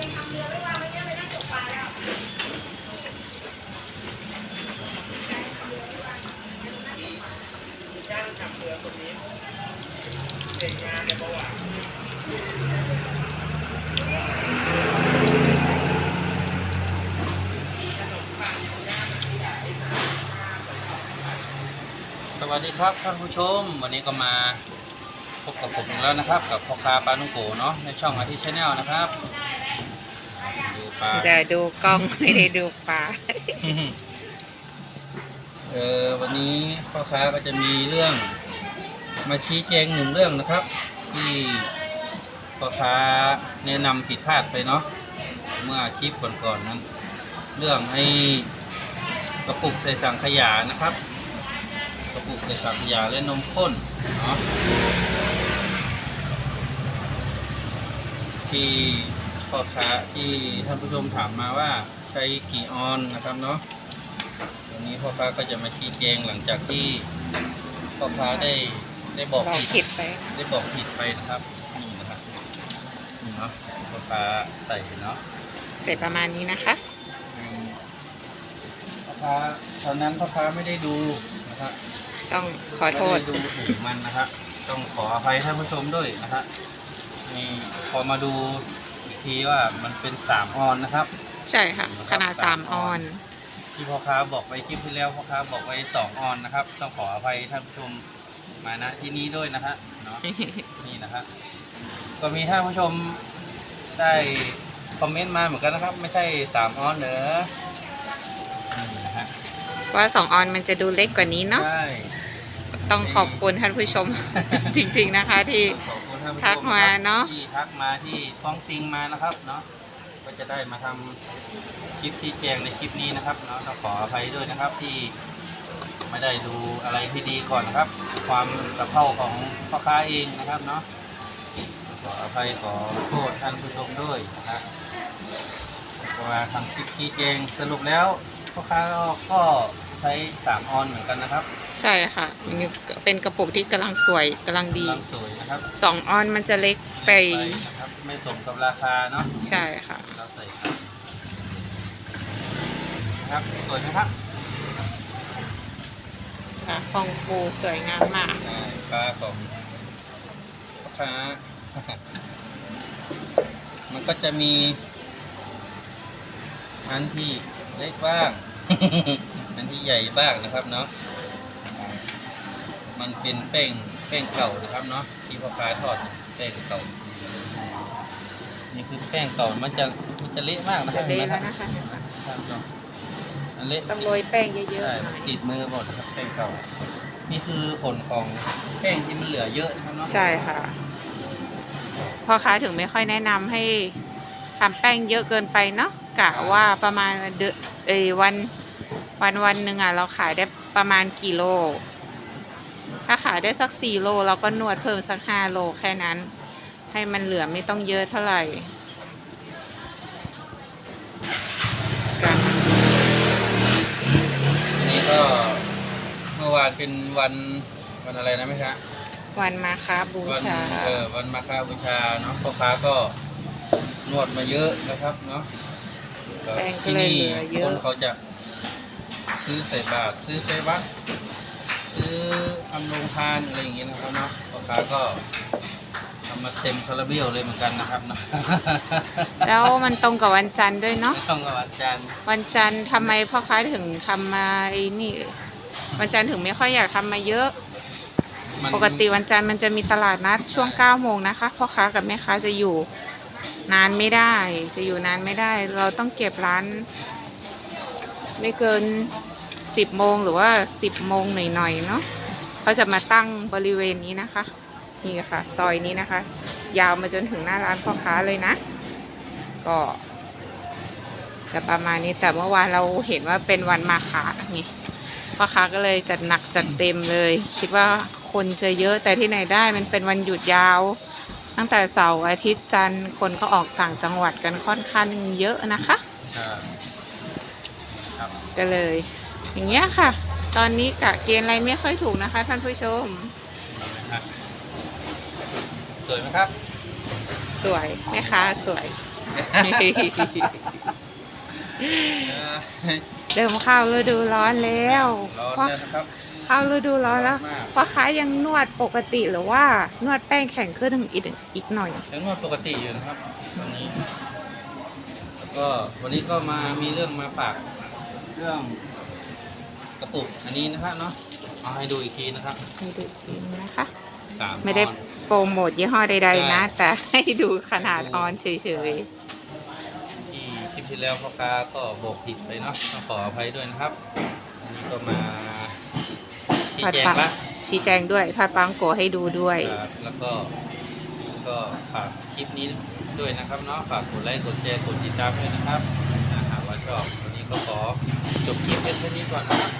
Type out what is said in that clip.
สวัสดีครับท่านผู้ชม วันนี้ก็มาพบกับผมแล้วนะครับ กับพ่อค้าปลานุโกเนาะในช่องอาทิตย์ชาแนลนะครับ ปลาจะดูกล้องไม่ได้ดูปลาเออวันนี้พ่อค้าก็จะมีเรื่อง มาชี้แจงหนึ่งเรื่องนะครับ ที่พ่อค้าแนะนำผิดพลาดไปเนาะเมื่อคลิปก่อนๆนั้น เรื่องไอ้กระปุกใส่สังขยานะครับ กระปุกใส่สังขยาและนมข้นเนาะที่ พ่อค้าที่ท่านผู้ชมถามมาว่าใช้กี่ออนนะครับเนาะวันนี้พ่อค้าก็จะมาชี้แจงหลังจากที่พ่อค้าได้ได้บอกบอกผิดผิดไป ได้บอกผิดไปนะครับนี่นะครับนี่เนาะพ่อค้าใส่เนาะ เสร็จประมาณนี้นะคะอืมพ่อค้าตอนนั้นพ่อค้าไม่ได้ดูนะครับต้องขอโทษ ไม่ได้ดูถุงมันนะครับต้องขออภัยท่านผู้ชมด้วยนะครับนี่พอมาดูอีก ทีว่ามันเป็นสามออนนะครับ ใช่ค่ะ ขนาดสามออน ที่พ่อค้าบอกไปคลิปที่แล้วพ่อค้าบอกไว้สองออนนะครับ ต้องขออภัยท่านผู้ชมมาณที่นี้ด้วยนะฮะเนาะนี่นะครับก็มีท่านผู้ชมได้คอมเมนต์มาเหมือนกันนะครับ ไม่ใช่สามออนเหรอนี่นะฮะว่าสองออนมันจะดูเล็กกว่านี้เนาะใช่ต้องขอบคุณท่านผู้ชมจริง ๆนะคะที่ขอบคุณ ท่านผู้ชทักมาเนอะ ที่ทักมาที่ฟ้องติงมานะครับเนาะก็จะได้มาทำคลิปชี้แจงในคลิปนี้นะครับเนาะต้องขออภัยด้วยนะครับที่ไม่ได้ดูอะไรที่ดีก่อนนะครับ ความกระเพราของพ่อค้าเองนะครับเนาะขออภัยขอโทษท่านผู้ชมด้วยนะครับเพราะว่าทำคลิปชี้แจงสรุปแล้วพ่อค้าก็ ใช้สามออนเหมือนกันนะครับใช่ค่ะอันนี้เป็นกระปุกที่กำลังสวยกำลังดีกำลังสวยนะครับสองออนมันจะเล็กไปนะครับไม่สมกับราคาเนาะใช่ค่ะเราใส่ครับครับสวยไหมครับค่ะฟองฟูสวยงามมากอ่าปลาของพ่อค้า มันก็จะมีอันที่เล็กบ้าง อันที่ใหญ่บ้างนะครับเนาะอ่ามันเป็นแป้งแป้งเก่านะครับเนาะที่พ่อค้าทอดแป้งเก่า นี่คือแป้งเก่ามันจะมันจะเละมากนะครัจะบเละห็นไหมแล้วครับนะคะครับมันเละต้องโรยแป้งเยอะใช่ๆหน่อยติดมือหมดครับแป้งเก่า นี่คือผลของแป้งที่มันเหลือเยอะนะครับเนาะใช่ค่ะพ่อค้าถึงไม่ค่อยแนะนำให้ทำแป้งเยอะเกินไปเนาะกะว่าประมาณเดือนเอยวัน วันวันหนึ่งอะเราขายได้ประมาณกี่โล ถ้าขายได้สักสี่โลเราก็นวดเพิ่มสักห้าโลแค่นั้น ให้มันเหลือไม่ต้องเยอะเท่าไหร่กันอันนี้ก็เมื่อวานเป็นวันวันอะไรนะไหมครับวันมาค้าบูวัชา เออวันมาฆบูชาเนาะพ่อค้าก็นวดมาเยอะนะครับเนาะแป้งก็เลยเหลือเยคอะนเขาจะ ซื้อใส่บาตรซื้อไปวัดซื้อทำโรงทานอะไรอย่างเงี้ยนะครับเนาะพ่อค้าก็ทำมาเต็มคาราเบลเลยเหมือนกันนะครับเนาะแล้วมันตรงกับวันจันทร์ด้วยเนาะไม่ต้องกับวันจันทร์วันจันทร์ทำไมพ่อค้าถึงทำมาไอ้นี่ วันจันทร์ถึงไม่ค่อยอยากทำมาเยอะ มันปกติวันจันทร์มันจะมีตลาดนัดช่วง9โมงนะคะพ่อค้ากับแม่ค้าจะอยู่นานไม่ได้ จะอยู่นานไม่ได้ เราต้องเก็บร้าน ไม่เกิน 10โมงหรือว่า10โมงหน่อยๆเนาะเขาจะมาตั้งบริเวณนี้นะคะ นี่ค่ะซอยนี้นะคะ ยาวมาจนถึงหน้าร้านพ่อค้าเลยนะ ก็จะประมาณนี้แต่เมื่อวานเราเห็นว่าเป็นวันมาฆะไงพ่อค้าก็เลยจัดหนักจัดเต็มเลย คิดว่าคนจะเยอะแต่ที่ไหนได้มันเป็นวันหยุดยาว ตั้งแต่เสาร์อาทิตย์จันทร์คนก็ออกต่างจังหวัดกันค่อนข้างเยอะนะคะครับครับก็เลย อย่างเงี้ยค่ะ ตอนนี้กะเกณฑ์อะไรไม่ค่อยถูกนะคะ ท่านผู้ชมนะครับสวยไหมครับ สวยแม่ค้าสวยเอ่อเริ่มเข้าฤดูร้อนแล้วร้อนเพราะแล้วนะครับ เข้าฤดูร้อนแล้วร้อนมาก พ่อค้ายังนวดปกติหรือว่านวดแป้งแข็งขึ้นอีกอีกหน่อยยังนวดปกติอยู่นะครับวันนี้ แล้วก็วันนี้ก็มามีเรื่องมาฝากเรื่อง กระปุกอันนี้นะครับเนาะเอาให้ดูอีกทีนะครับให้ดูอีกทีนะคะสามไม่ได้ออน โปรโมทยี่ห้อใดๆนะใช่แต่ให้ดูขนาดออนเฉยที่คลิปที่แล้วพ่อค้าก็บอกผิดไปเนาะต้องขออภัยด้วยนะครับอันนี้ก็มาๆชี้ทอดแจงปังละชี้แจงด้วยทอดปังโกะให้ดูด้วย ครับแล้วก็ก็ฝากคลิปนี้ด้วยนะครับเนาะฝากกดไลค์กดแชร์กดติดตามด้วยนะครับถ้าหากว่าชอบวันนี้ก็ขอจบคลิปเป็นแค่นี้ก่อนนะครับสวัสดีครับ